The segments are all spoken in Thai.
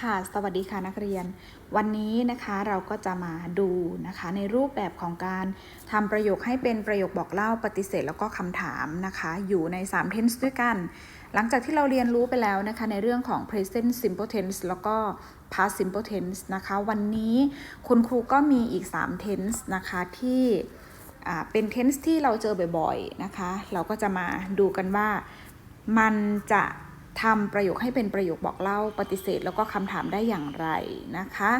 ค่ะสวัสดีค่ะนักเรียน วันนี้นะคะเราก็จะมาดูนะคะในรูปแบบของการทำประโยคให้เป็นประโยคบอกเล่าปฏิเสธแล้วก็คำถามนะคะ อยู่ใน 3 tense ด้วยกัน หลังจากที่เราเรียนรู้ไปแล้วนะคะในเรื่องของ present simple tense แล้วก็ past simple tense นะคะ วันนี้คุณครูก็มีอีก 3 tense นะคะที่เป็น tense ที่เราเจอบ่อยๆนะคะ เราก็จะมาดูกันว่ามันจะ ทำประโยคให้เป็นประโยคบอกเล่าปฏิเสธ แล้วก็คำถามได้อย่างไรนะคะ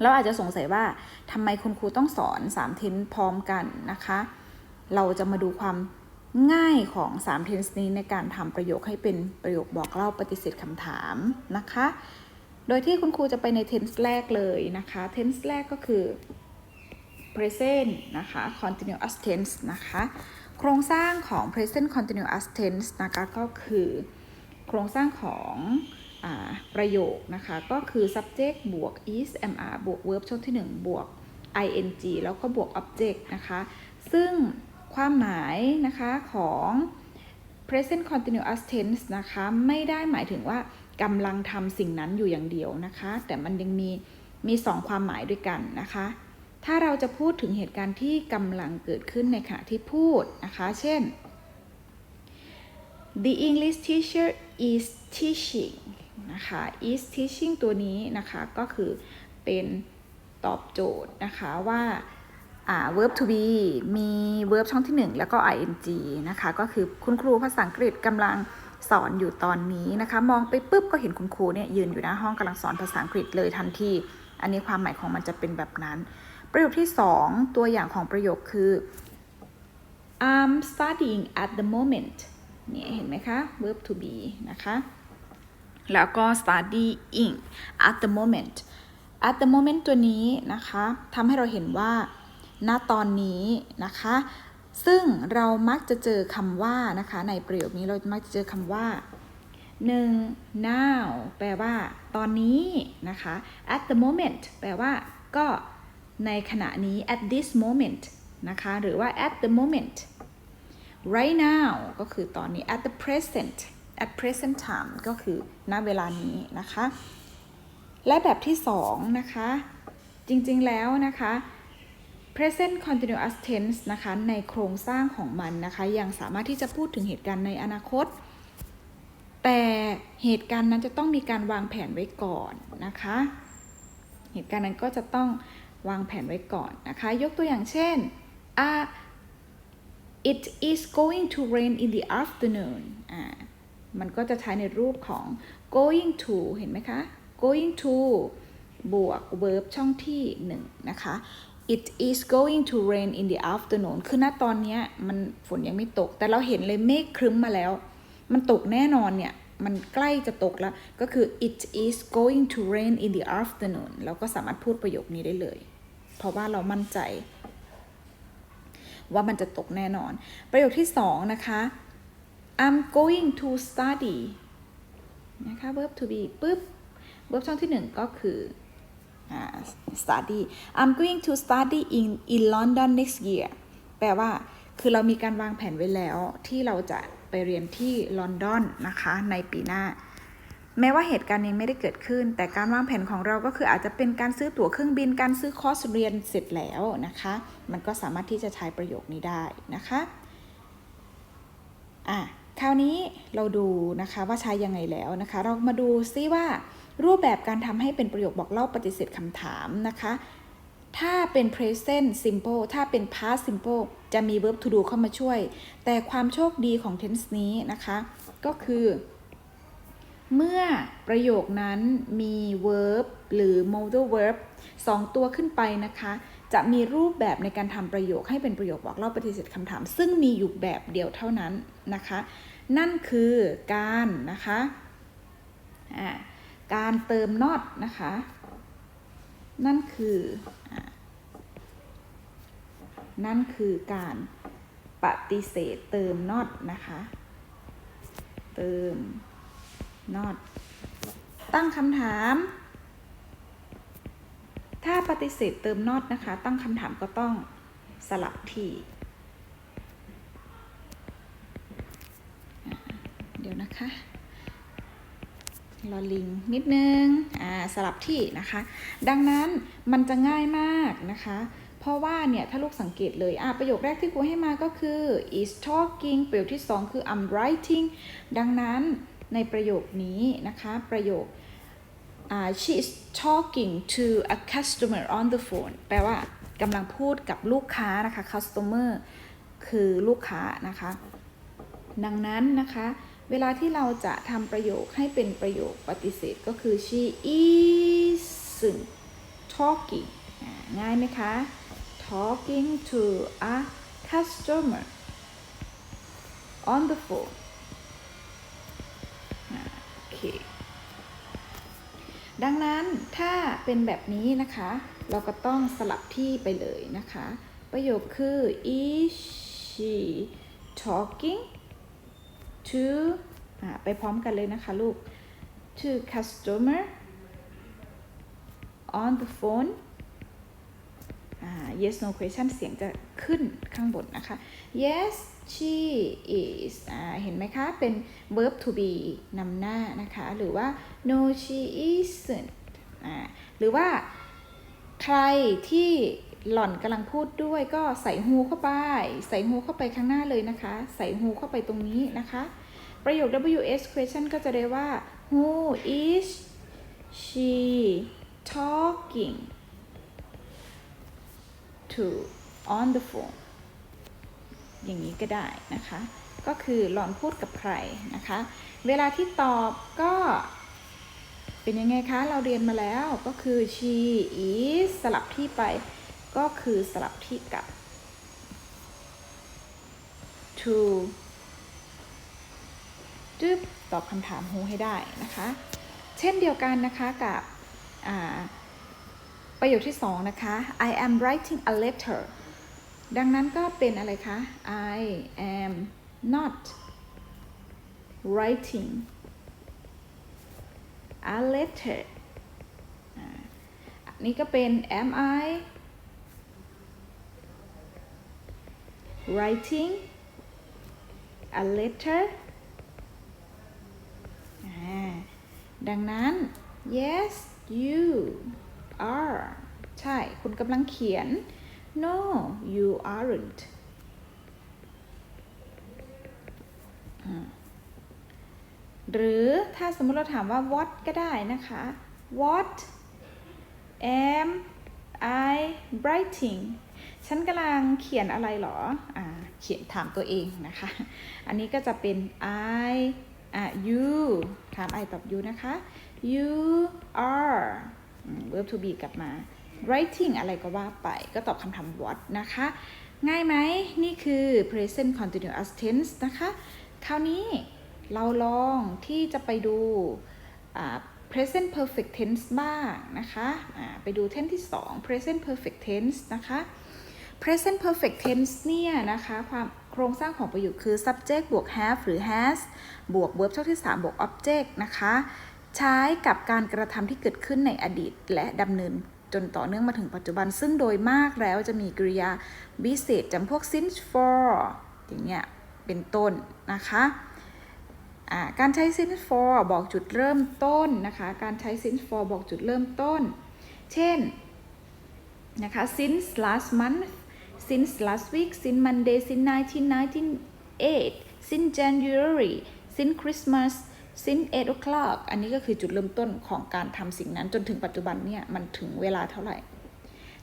แล้วอาจจะสงสัยว่าทำไมคุณครูต้องสอน3 tense พร้อมกันนะคะ เราจะมาดูความง่ายของ3 tense นี้ในการทำประโยคให้เป็นประโยคบอกเล่าปฏิเสธคำถามนะคะ โดยที่คุณครูจะไปใน tense แรกเลยนะคะ tense แรกก็คือ present นะคะ continuous tense นะคะ โครงสร้างของ present continuous tense นะคะก็คือ โครงสร้างของอประโยคนะคะ ก็คือ subject บวก is mr บวก verb ช่องที่ 1 บวก ing แล้วก็บวก object นะคะ ซึ่งความหมายนะคะของ present continuous tense นะคะ ไม่ได้หมายถึงว่ากำลังทำสิ่งนั้นอยู่อย่างเดียวนะคะ แต่มันยังมีมีสองความหมายด้วยกันนะคะ ถ้าเราจะพูดถึงเหตุการณ์ที่กำลังเกิดขึ้นในขณะที่พูดนะคะ เช่น the English teacher is teaching นะคะ is teaching ตัวนี้นะคะก็คือเป็นตอบโจทย์นะคะว่าา verb to be มี verb ช่องที่ 1 แล้วก็ ing นะคะก็คือคุณครูภาษาอังกฤษกำลังสอนอยู่ตอนนี้นะคะมองไปปุ๊บก็เห็นคุณครูเนี่ยยืนอยู่หน้าห้องกำลังสอนภาษาอังกฤษเลยทันที อันนี้ความหมายของมันจะเป็นแบบนั้น ประโยคที่ 2 ตัวอย่างของประโยคคือ I'm studying at the moment เนี่ยเห็นไหมคะ verb to be นะคะ แล้วก็ studying at the moment at the moment ตัวนี้นะคะทำให้เราเห็นว่า ณ ตอนนี้นะคะ ซึ่งเรามักจะเจอคำว่านะคะ ในประโยคนี้เรามักจะเจอคำว่าหนึ่ง now แปลว่า ตอนนี้นะคะ at the moment แปลว่า ก็ในขณะนี้ at this moment นะคะ หรือว่า at the moment right now ก็คือตอนนี้ at the present at present time ก็คือณเวลานี้นะคะ และแบบที่สองนะคะ จริงๆแล้วนะคะ present continuous tense นะคะ ในโครงสร้างของมันนะคะ ยังสามารถที่จะพูดถึงเหตุการณ์ในอนาคต แต่เหตุการณ์นั้นจะต้องมีการวางแผนไว้ก่อนนะคะ เหตุการณ์นั้นก็จะต้องวางแผนไว้ก่อนนะคะ ยกตัวอย่างเช่นอ่า it is going to rain in the afternoon อ่ามันก็จะใช้ในรูปของ going to เห็นไหมคะ going to บวก verb ช่องที่หนึ่งนะคะ it is going to rain in the afternoon คือณตอนนี้มันฝนยังไม่ตก แต่เราเห็นเลยเมฆครึ้มมาแล้ว มันตกแน่นอนเนี่ย มันใกล้จะตกแล้ว ก็คือ it is going to rain in the afternoon เราก็สามารถพูดประโยคนี้ได้เลย เพราะว่าเรามั่นใจ ว่ามันจะตกแน่นอน ประโยคที่สองนะคะ I'm going to study นะคะ verb to be ปุ๊บ verb ช่องที่หนึ่งก็คือ study I'm going to study in in London next year แปลว่าคือเรามีการวางแผนไว้แล้วที่เราจะไปเรียนที่ลอนดอนนะคะในปีหน้า แม้ว่าเหตุการณ์นี้ไม่ได้เกิดขึ้น แต่การวางแผนของเราก็คืออาจจะเป็นการซื้อตั๋วเครื่องบินการซื้อคอร์สเรียนเสร็จแล้วนะคะ มันก็สามารถที่จะใช้ประโยคนี้ได้นะคะอะคราวนี้เราดูนะคะว่าใช้ยังไงแล้วนะคะ เรามาดูซิว่ารูปแบบการทำให้เป็นประโยคบอกเล่าปฏิเสธคำถามนะคะ ถ้าเป็น present simple ถ้าเป็น past simple จะมี verb to do เข้ามาช่วย แต่ความโชคดีของ tense นี้นะคะ ก็คือ เมื่อประโยคนั้นมี verb หรือ modal verb สองตัวขึ้นไปนะคะ จะมีรูปแบบในการทำประโยคให้เป็นประโยคบอกเล่าปฏิเสธคำถาม ซึ่งมีอยู่แบบเดียวเท่านั้นนะคะ นั่นคือการนะคะอ่าการเติม not นะคะ นั่นคืออนั่นคือการปฏิเสธเติม not นะคะ เติม not ตั้งคำถาม ถ้าปฏิเสธเติม not นะคะ ตั้งคำถามก็ต้องสลับที่ เดี๋ยวนะคะลอลิงนิดนึง อ่า สลับที่นะคะ ดังนั้นมันจะง่ายมากนะคะ เพราะว่าเนี่ย ถ้าลูกสังเกตเลย อ่าประโยคแรกที่ครูให้มาก็คือ is talking ประโยคที่สองคือ I'm writing ดังนั้น ในประโยคนี้นะคะ ประโยคอ่า she is talking to a customer on the phone แปลว่ากำลังพูดกับลูกค้านะคะ customer คือลูกค้านะคะ ดังนั้นนะคะ เวลาที่เราจะทำประโยคให้เป็นประโยคปฏิเสธก็คือ she isn't talking ง่ายไหมคะ talking to a customer on the phone เค ดังนั้นถ้าเป็นแบบนี้นะคะ เราก็ต้องสลับที่ไปเลยนะคะ ประโยคคือ is she talking to ไปพร้อมกันเลยนะคะลูก to customer on the phone yes no question เสียงจะขึ้นข้างบนนะคะ yes she is อ่าเห็นไหมคะ เป็น verb to be นำหน้านะคะ หรือว่า no she isn't อ่าหรือว่าใครที่หล่อนกำลังพูดด้วยก็ใส่ฮูเข้าไป ใส่ฮูเข้าไปข้างหน้าเลยนะคะ ใส่ฮูเข้าไปตรงนี้นะคะ ประโยค WS question ก็จะได้ว่า who is she talking to on the phone อย่างนี้ก็ได้นะคะ ก็คือหลอนพูดกับใครนะคะ เวลาที่ตอบก็ เป็นยังไงคะ เราเรียนมาแล้วก็คือ she is สลับที่ไป ก็คือสลับที่กับ to จึ๊บตอบคำถามฮูให้ได้นะคะ เช่นเดียวกันนะคะกับประโยคที่สองนะคะ I am writing a letter ดังนั้นก็เป็นอะไรคะ I am not writing a letter อันนี้ก็เป็น am I writing a letter ดังนั้น yes you are ใช่ คุณกำลังเขียน no you aren't หรือถ้าสมมติเราถามว่า what ก็ได้นะคะ what am I writing ฉันกำลังเขียนอะไรหรออ่าเขียนถามตัวเองนะคะ อันนี้ก็จะเป็น I อะ you ถาม I ตอบ you นะคะ you are verb to be กลับมา writing อะไรก็ว่าไป ก็ตอบคำถาม what นะคะ ง่ายไหมนี่คือ present continuous tense นะคะ คราวนี้เราลองที่จะไปดู present perfect tense บ้างนะคะไปดู tense ที่ 2 present perfect tense นะคะ present perfect tense เนี่ยนะคะความโครงสร้างของประโยคคือ subject บวก have หรือ has บวก verb ช่องที่ 3 บวก object นะคะ ใช้กับการกระทำที่เกิดขึ้นในอดีตและดำเนิน จนต่อเนื่องมาถึงปัจจุบัน ซึ่งโดยมากแล้วจะมีกริยาวิเศษจำพวก since for อย่างเงี้ยเป็นต้นนะคะการใช้ since for บอกจุดเริ่มต้นนะคะ การใช้ since for บอกจุดเริ่มต้น เช่นนะคะ since last month since last week since Monday since 1998 since January since Christmas since 8 o'clock อันนี้ก็คือจุดเริ่มต้นของการทำสิ่งนั้นจนถึงปัจจุบันเนี่ยมันถึงเวลาเท่าไหร่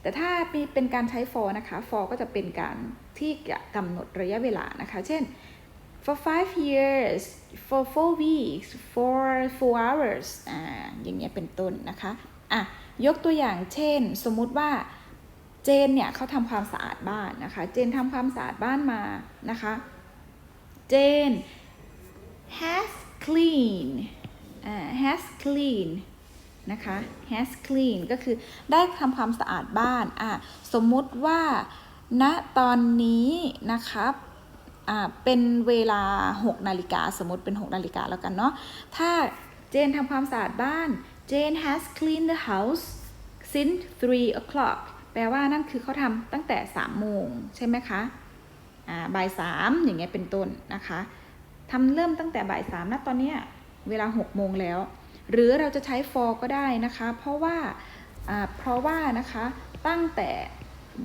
แต่ถ้าเป็นการใช้ for นะคะ for ก็จะเป็นการที่จะกำหนดระยะเวลานะคะ เช่น for five years for four weeks for four hours อ่าอย่างเงี้ยเป็นต้นนะคะอะยกตัวอย่างเช่น สมมุติว่าเจนเนี่ยเขาทำความสะอาดบ้านนะคะ เจนทำความสะอาดบ้านมานะคะ เจน has clean has clean นะคะ has clean ก็คือได้ทำความสะอาดบ้านอะสมมุติว่าณตอนนี้นะครับอ่าเป็นเวลา 6 นาฬิกาสมมติเป็น 6 นาฬิกาแล้วกันเนาะถ้าเจนทำความสะอาดบ้าน Jane has cleaned the house since 3 o'clock แปลว่านั่นคือเขาทำตั้งแต่ 3 โมง ใช่ไหมคะ อ่า บ่าย 3 อย่างเงี้ยเป็นต้นนะคะ ทำเริ่มตั้งแต่บ่าย3นะตอนเนี้ยเวลา6โมงแล้ว หรือเราจะใช้ for ก็ได้นะคะ เพราะว่าเพราะว่านะคะตั้งแต่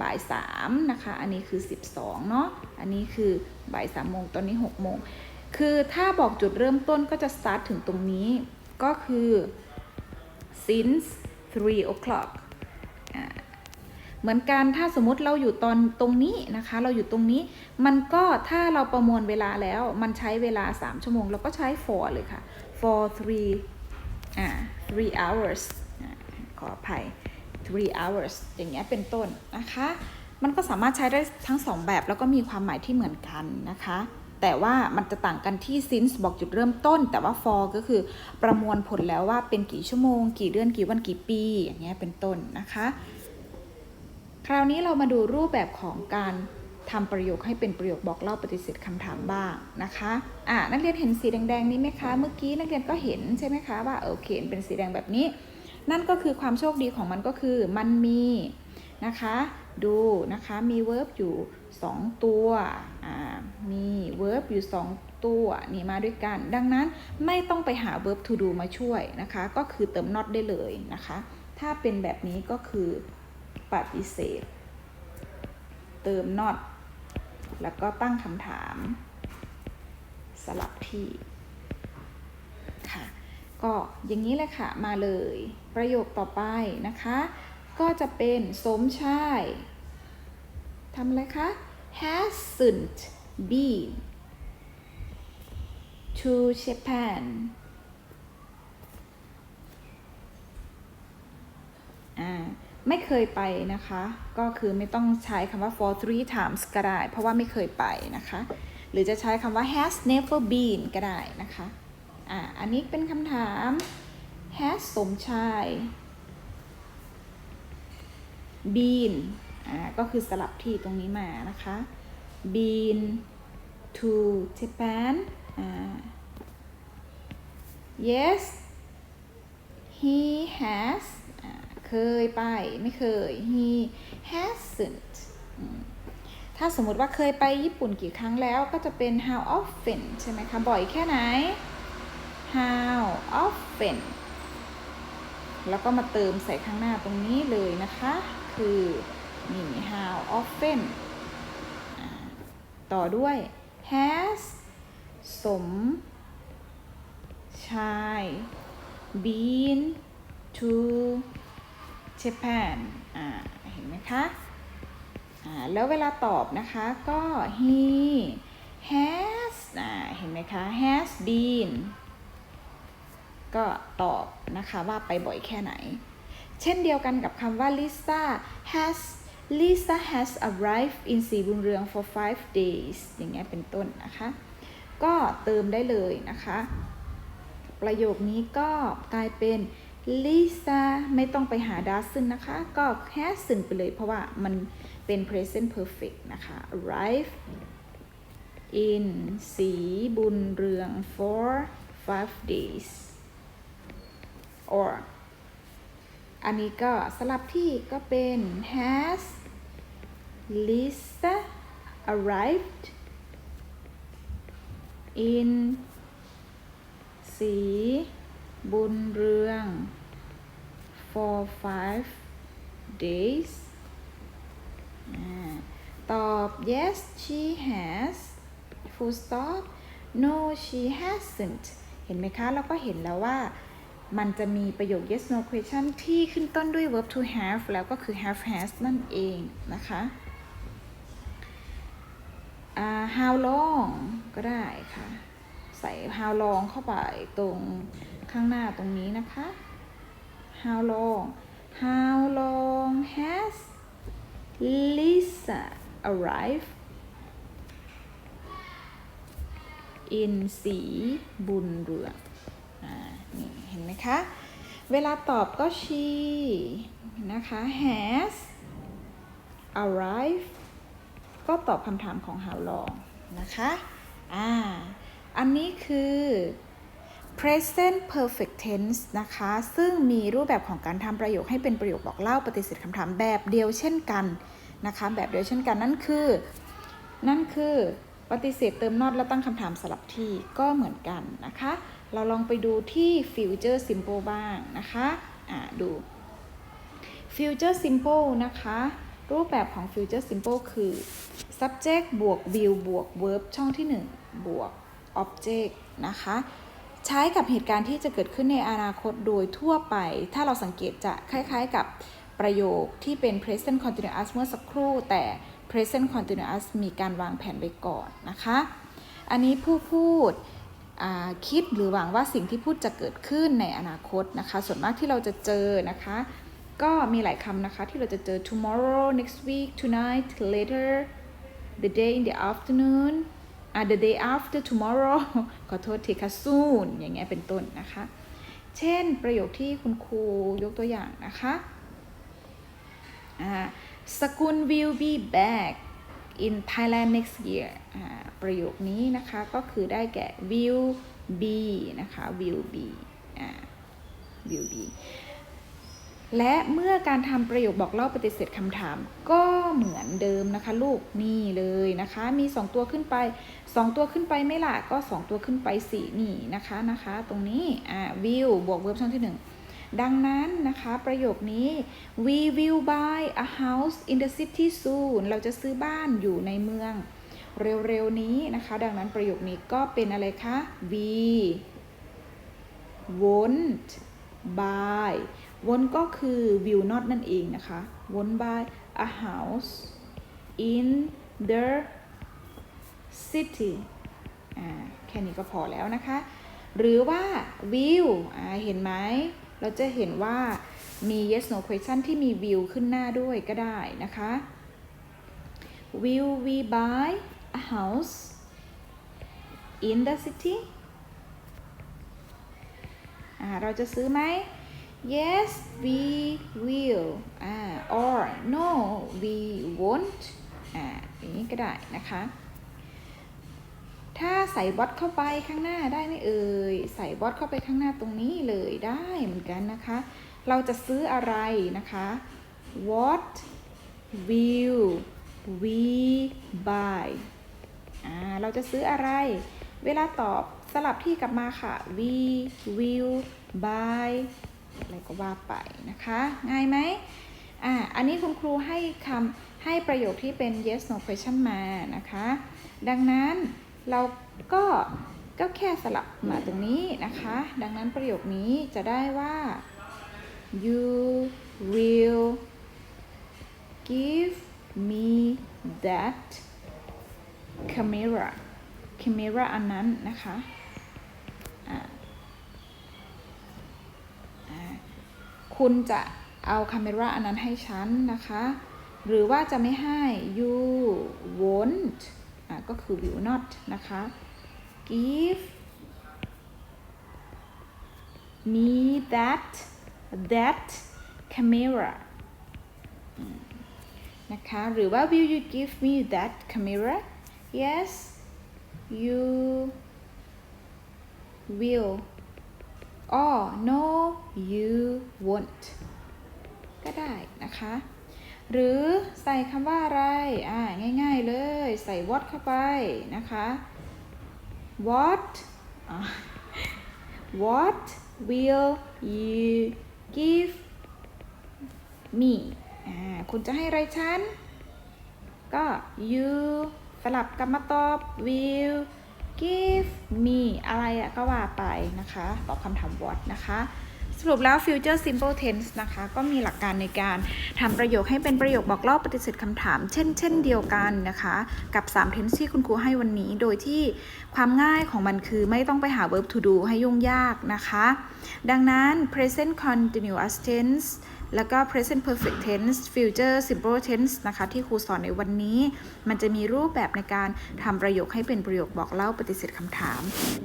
บ่าย3นะคะ อันนี้คือ 12เนาะอันนี้คือบ่าย3โมงตอนนี้6โมงคือถ้าบอกจุดเริ่มต้นก็จะ start ถึงตรงนี้ก็คือ since 3 o'clock เหมือนกันถ้าสมมติเราอยู่ตอนตรงนี้นะคะ เราอยู่ตรงนี้ มันก็ถ้าเราประมวลเวลาแล้ว มันใช้เวลา 3 ชั่วโมง เราก็ใช้ for เลยค่ะ for 3อ่า3 hours อขออภัย3 hours อย่างเงี้ยเป็นต้นนะคะ มันก็สามารถใช้ได้ทั้งสองแบบแล้วก็มีความหมายที่เหมือนกันนะคะ แต่ว่ามันจะต่างกันที่ since บอกจุดเริ่มต้น แต่ว่า for ก็คือประมวลผลแล้วว่าเป็นกี่ชั่วโมง กี่เดือน กี่วัน กี่ปี อย่างเงี้ยเป็นต้นนะคะ คราวนี้เรามาดูรูปแบบของการทำประโยคให้เป็นประโยคบอกเล่าปฏิเสธคำถามบ้างนะคะอ่านักเรียนเห็นสีแดงๆนี้ไหมคะ เมื่อกี้นักเรียนก็เห็นใช่ไหมคะว่าโอเคเป็นสีแดงแบบนี้ นั่นก็คือความโชคดีของมันก็คือมันมีนะคะ ดูนะคะมี verb อยู่ 2 ตัวอ่ามี verb อยู่ 2 ตัวนี่มาด้วยกัน ดังนั้นไม่ต้องไปหา verb to do มาช่วยนะคะ ก็คือเติม not ได้เลยนะคะ ถ้าเป็นแบบนี้ก็คือ ปฏิเสธ เติม not แล้วก็ตั้งคำถาม สลับที่ค่ะก็อย่างนี้เลยค่ะมาเลย ประโยคต่อไปนะคะ ก็จะเป็นสมชายทำอะไรคะ hasn't been to Japan อ่า ไม่เคยไปนะคะ ก็คือไม่ต้องใช้คำว่า for three times ก็ได้ เพราะว่าไม่เคยไปนะคะ หรือจะใช้คำว่า has never been ก็ได้นะคะ อ่า อันนี้เป็นคำถาม has สมชาย been อ่า ก็คือสลับที่ตรงนี้มานะคะ been to Japan อ่า yes he has อ่า เคยไป ไม่เคย he hasn't ถ้าสมมติว่าเคยไปญี่ปุ่นกี่ครั้งแล้วก็จะเป็น how often ใช่ไหมคะ บ่อยแค่ไหน how often แล้วก็มาเติมใส่ข้างหน้าตรงนี้เลยนะคะ คือนี่ how often ต่อด้วย has สม ชาย been to Japan อ่าเห็นไหมคะอ่าแล้วเวลาตอบนะคะก็ he has อ่าเห็นไหมคะ has been ก็ตอบนะคะว่าไปบ่อยแค่ไหน เช่นเดียวกันกับคำว่า Lisa has Lisa has arrived in สีบุญเรือง for five days อย่างเงี้ยเป็นต้นนะคะ ก็เติมได้เลยนะคะ ประโยคนี้ก็กลายเป็น ลิซาไม่ต้องไปหาดาซึนนะคะ ก็แค่ซึนไปเลยเพราะว่ามันเป็น present perfect นะคะ arrive in สีบุญเรือง for five days or อันนี้ก็สลับที่ก็เป็น has Lisa arrived in สี บุญเรือง for five days ตอบ yes she has full stop no she hasn't เห็นไหมคะ เราก็เห็นแล้วว่ามันจะมีประโยค yes no question ที่ขึ้นต้นด้วย verb to have แล้วก็คือ have has นั่นเองนะคะอ่า how long ก็ได้ค่ะ ใส่ how long เข้าไปตรง ข้างหน้าตรงนี้นะคะ how long how long has Lisa arrived in สีบุญเรืองอ่านี่เห็นไหมคะ เวลาตอบก็ she นะคะ has arrived ก็ตอบคำถามของ how long นะคะ อ่า อันนี้คือ present perfect tense นะคะ ซึ่งมีรูปแบบของการทำประโยคให้เป็นประโยคบอกเล่าปฏิเสธคำถามแบบเดียวเช่นกันนะคะ แบบเดียวเช่นกันนั่นคือ นั่นคือปฏิเสธเติม not แล้วตั้งคำถามสลับที่ก็เหมือนกันนะคะ เราลองไปดูที่ future simple บ้างนะคะอ่าดู future simple นะคะ รูปแบบของ future simple คือ subject บวก will บวก verb ช่องที่ 1 บวก object นะคะ ใช้กับเหตุการณ์ที่จะเกิดขึ้นในอนาคตโดยทั่วไป ถ้าเราสังเกตจะคล้ายๆกับประโยคที่เป็น present continuous เมื่อสักครู่ แต่ present continuous มีการวางแผนไว้ก่อนนะคะ อันนี้ผู้พูดคิดหรือหวังว่าสิ่งที่พูดจะเกิดขึ้นในอนาคตนะคะ ส่วนมากที่เราจะเจอนะคะ ก็มีหลายคำนะคะที่เราจะเจอ tomorrow next week tonight later the day in the afternoon the day after tomorrow ขอโทษทีค่ะ soon อย่างเงี้ยเป็นต้นนะคะ เช่นประโยคที่คุณครูยกตัวอย่างนะคะอ่าสกุล will be back in Thailand next year อ่าประโยคนี้นะคะก็คือได้แก่ will be นะคะ will be อ่า will be และเมื่อการทำประโยคบอกเล่าปฏิเสธคำถาม ก็เหมือนเดิมนะคะ ลูกนี่เลยนะคะ มี 2 ตัวขึ้นไป 2 ตัวขึ้นไปไม่ล่ะก็ 2 ตัวขึ้นไป4นี่นะคะนะคะ ตรงนี้อ่า will บวก verb ช่องที่ 1 ดังนั้นนะคะประโยคนี้ we will buy a house in the city soon เราจะซื้อบ้านอยู่ในเมือง เร็วๆนี้นะคะ ดังนั้นประโยคนี้ก็เป็นอะไรคะ we won't buy won't ก็คือ will not นั่นเองนะคะ won't buy a house in the city อ่าแค่นี้ก็พอแล้วนะคะ หรือว่า will อ่าเห็นไหม เราจะเห็นว่ามี yes no question ที่มี will ขึ้นหน้าด้วยก็ได้นะคะ will we buy a house in the city อ่าเราจะซื้อไหม yes we will อ่า or no we won't อ่าอย่างนี้ก็ได้นะคะ ถ้าใส่บอทเข้าไปข้างหน้าได้ไหมเอ่ย ใส่บอทเข้าไปข้างหน้าตรงนี้เลยได้เหมือนกันนะคะ เราจะซื้ออะไรนะคะ what will we buy อ่า เราจะซื้ออะไร เวลาตอบสลับที่กลับมาค่ะ we will buy อะไรก็ว่าไปนะคะ ง่ายไหมอ่าอันนี้คุณครูให้คำให้ประโยคที่เป็น yes no question มานะคะ ดังนั้นเราก็ก็แค่สลับมาตรงนี้นะคะ ดังนั้นประโยคนี้จะได้ว่า you will give me that camera camera อันนั้นนะคะอ่าอ่า คุณจะเอาคาเมราอันนั้นให้ฉันนะคะ หรือว่าจะไม่ให้ you won't อ่าก็คือ will not นะคะ give me that that camera นะคะ หรือว่า will you give me that camera yes you will or no you won't ก็ได้นะคะ หรือใส่คำว่าอะไร อ่า ง่ายๆเลย ใส่ what เข้าไปนะคะ what what will you give me อ่า คุณจะให้อะไรฉัน ก็ you สลับกลับมาตอบ will give me อะไรอะก็ว่าไปนะคะ ตอบคำถาม what นะคะสรุปแล้ว future simple tense นะคะ ก็มีหลักการในการทำประโยคให้เป็นประโยคบอกเล่าปฏิเสธคำถาม เช่น เช่นเดียวกันนะคะ กับ 3 tense ที่คุณครูให้วันนี้ โดยที่ความง่ายของมันคือไม่ต้องไปหา verb to do ให้ยุ่งยากนะคะ ดังนั้น present continuous tense แล้วก็ present perfect tense future simple tense นะคะ ที่ครูสอนในวันนี้ มันจะมีรูปแบบในการทำประโยคให้เป็นประโยคบอกเล่าปฏิเสธคำถาม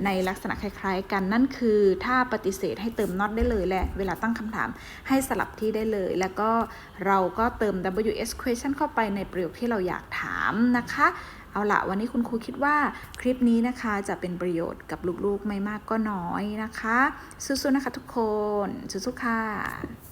ในลักษณะคล้ายๆ กันนั่นคือ ถ้าปฏิเสธให้เติม not ได้เลยแหละเวลาตั้งคำถามให้สลับที่ได้เลย แล้วก็เราก็เติม ws question เข้าไปในประโยคที่เราอยากถามนะคะเอาละวันนี้คุณครูคิดว่าคลิปนี้นะคะจะเป็นประโยชน์กับลูกๆไม่มากก็น้อยนะคะสู้ๆนะคะทุกคนสู้ๆค่ะ